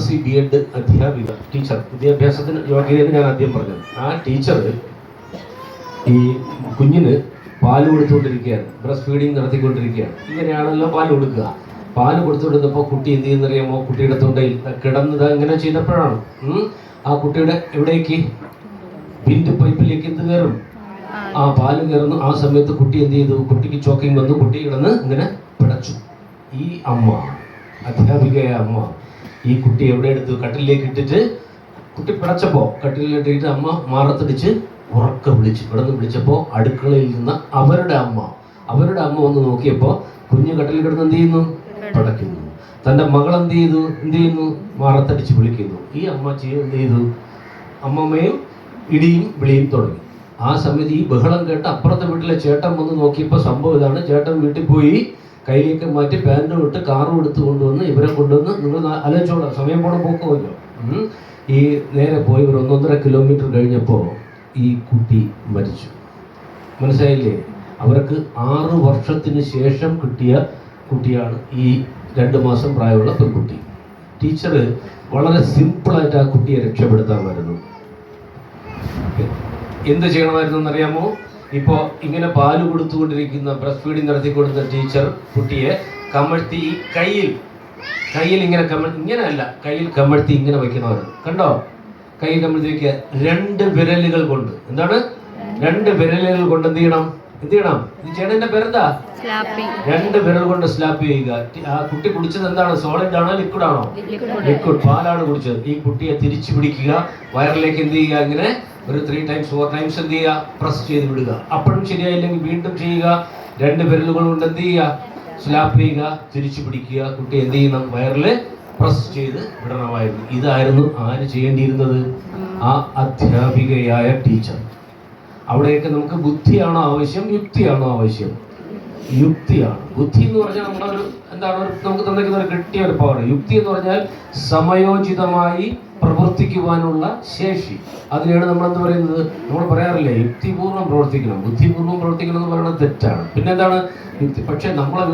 C B Ed അധ്യാപിക teacher. വിദ്യാഭ്യാസത്തിന് യോഗ്യതയെന്ന് ഞാൻ ആദ്യം പറഞ്ഞത് ആ ടീച്ചർ ഈ കുഞ്ഞിന് പാൽ കൊടുത്തുകൊണ്ടിരിക്കുകയാണ്. ബ്രസ്റ്റ് ഫീഡിങ് നടത്തിക്കൊണ്ടിരിക്കുകയാണ്. ഇങ്ങനെയാണല്ലോ പാൽ കൊടുക്കുക. പാൽ കൊടുത്തുകൊണ്ടിരുന്നപ്പോൾ കുട്ടി എന്ത് ചെയ്യുന്നറിയാമോ കുട്ടിയുടെ തൊണ്ടയിൽ കിടന്നത് ഇങ്ങനെ ചെയ്തപ്പോഴാണ്. ആ കുട്ടിയുടെ എവിടേക്ക്? വിൻഡ് പൈപ്പിലേക്ക് എന്ത് കയറും? ആ പാൽ കയറുന്നു. ആ സമയത്ത് കുട്ടി എന്ത് ചെയ്തു? കുട്ടിക്ക് ചോക്കിങ് വന്നു. കുട്ടി കിടന്ന് ഇങ്ങനെ പിടച്ചു. ഈ അമ്മ അധ്യാപികയായ അമ്മ ഈ കുട്ടി എവിടെ എടുത്തു? കട്ടിലേക്ക് ഇട്ടിട്ട് കുട്ടി പിടച്ചപ്പോൾ കട്ടിലിട്ടിട്ട് അമ്മ മാറത്തടിച്ച് ഉറക്ക വിളിച്ചു കിടന്ന് വിളിച്ചപ്പോൾ അടുക്കളയിൽ നിന്ന് അവരുടെ അമ്മ അവരുടെ അമ്മ വന്ന് നോക്കിയപ്പോൾ കുഞ്ഞ് കട്ടിൽ കിടന്ന് എന്ത് ചെയ്യുന്നു? പിടയ്ക്കുന്നു. തന്റെ മകൾ എന്ത് ചെയ്തു? എന്ത് ചെയ്യുന്നു? മാറത്തടിച്ച് വിളിക്കുന്നു. ഈ അമ്മ ചെയ്യ എന്ത് ചെയ്തു? അമ്മമ്മയും ഇടിയും വിളിയും തുടങ്ങി. ആ സമയത്ത് ഈ ബഹളം കേട്ട് അപ്പുറത്തെ വീട്ടിലെ ചേട്ടൻ വന്ന് നോക്കിയപ്പോൾ സംഭവം ഇതാണ്. ചേട്ടൻ വീട്ടിൽ പോയി കയ്യിലേക്ക് മാറ്റി പാന്റും ഇട്ട് കാറും എടുത്ത് കൊണ്ടുവന്ന് ഇവരെ കൊണ്ടുവന്ന് നിങ്ങൾ ആലോചിച്ചോളാം സമയം പോണ പോക്കുമല്ലോ. ഈ നേരെ പോയി ഇവർ ഒന്നൊന്നര കിലോമീറ്റർ കഴിഞ്ഞപ്പോൾ ഈ കുട്ടി മരിച്ചു. മനസ്സിലായില്ലേ? അവർക്ക് ആറ് വർഷത്തിന് ശേഷം കിട്ടിയ കുട്ടിയാണ് ഈ രണ്ട് മാസം പ്രായമുള്ള പെൺകുട്ടി. ടീച്ചർ വളരെ സിമ്പിളായിട്ട് ആ കുട്ടിയെ രക്ഷപ്പെടുത്താമായിരുന്നു. എന്ത് ചെയ്യണമായിരുന്നു എന്നറിയാമോ? ഇപ്പോൾ ഇങ്ങനെ പാൽ കൊടുത്തുകൊണ്ടിരിക്കുന്ന ബ്രസ്റ്റ് ഫീഡിങ് നടത്തിക്കൊടുത്ത ടീച്ചർ കുട്ടിയെ കമഴ്ത്തി ഈ കയ്യിൽ കയ്യിൽ ഇങ്ങനെ കമ ഇങ്ങനെയല്ല കയ്യിൽ കമഴ്ത്തി ഇങ്ങനെ വയ്ക്കുന്നവർ കണ്ടോ? കൈ കമഴ്ത്തി വയ്ക്കുക രണ്ട് വിരലുകൾ കൊണ്ട്. എന്താണ്? രണ്ട് വിരലുകൾ കൊണ്ട് എന്ത് ചെയ്യണം? എന്ത് ചെയ്യണം? ഇത് ചെയ്യണതിന്റെ പേരെന്താ? രണ്ട് വിരൽ കൊണ്ട് സ്ലാപ്പ് ചെയ്യുക. ആ കുട്ടി കുടിച്ചത് എന്താണ്? സോളിഡ് ആണോ ലിക്വിഡ് ആണോ? ലിക്വിഡ്. പാലാണ് കുടിച്ചത്. ഈ കുട്ടിയെ തിരിച്ചു പിടിക്കുക. വയറിലേക്ക് എന്ത് ചെയ്യുക? ഇങ്ങനെ ഒരു ത്രീ ടൈംസ് ഫോർ ടൈംസ് എന്ത് ചെയ്യുക? പ്രസ് ചെയ്ത് വിടുക. അപ്പോഴും ശരിയായില്ലെങ്കിൽ വീണ്ടും ചെയ്യുക. രണ്ട് വിരലുകൾ കൊണ്ട് എന്ത് ചെയ്യുക? സ്ലാപ്പ് ചെയ്യുക. തിരിച്ചു പിടിക്കുക. കുട്ടി എന്ത് ചെയ്യണം വയറിൽ പ്രസ് ചെയ്ത് വിടണമായിരുന്നു. ഇതായിരുന്നു ആര് ചെയ്യേണ്ടിയിരുന്നത്? ആ അധ്യാപികയായ ടീച്ചർ. അവിടെയൊക്കെ നമുക്ക് ബുദ്ധിയാണോ ആവശ്യം യുക്തിയാണോ ആവശ്യം? യുക്തിയാണ്. ബുദ്ധി എന്ന് പറഞ്ഞാൽ എന്താണ് ഒരു നമുക്ക് തന്നിരിക്കുന്ന ഒരു കിട്ടിയ ഒരു പവർ യുക്തി എന്ന് പറഞ്ഞാൽ സമയോചിതമായി പ്രവർത്തിക്കുവാനുള്ള ശേഷി. അതിനെയാണ് നമ്മൾ എന്ത് പറയുന്നത്? നമ്മൾ പറയാറില്ലേ യുക്തിപൂർവം പ്രവർത്തിക്കണം. ബുദ്ധിപൂർവം പ്രവർത്തിക്കണം എന്ന് പറയുന്നത് തെറ്റാണ്. പിന്നെന്താണ്? യുക്തി പക്ഷേ നമ്മളെ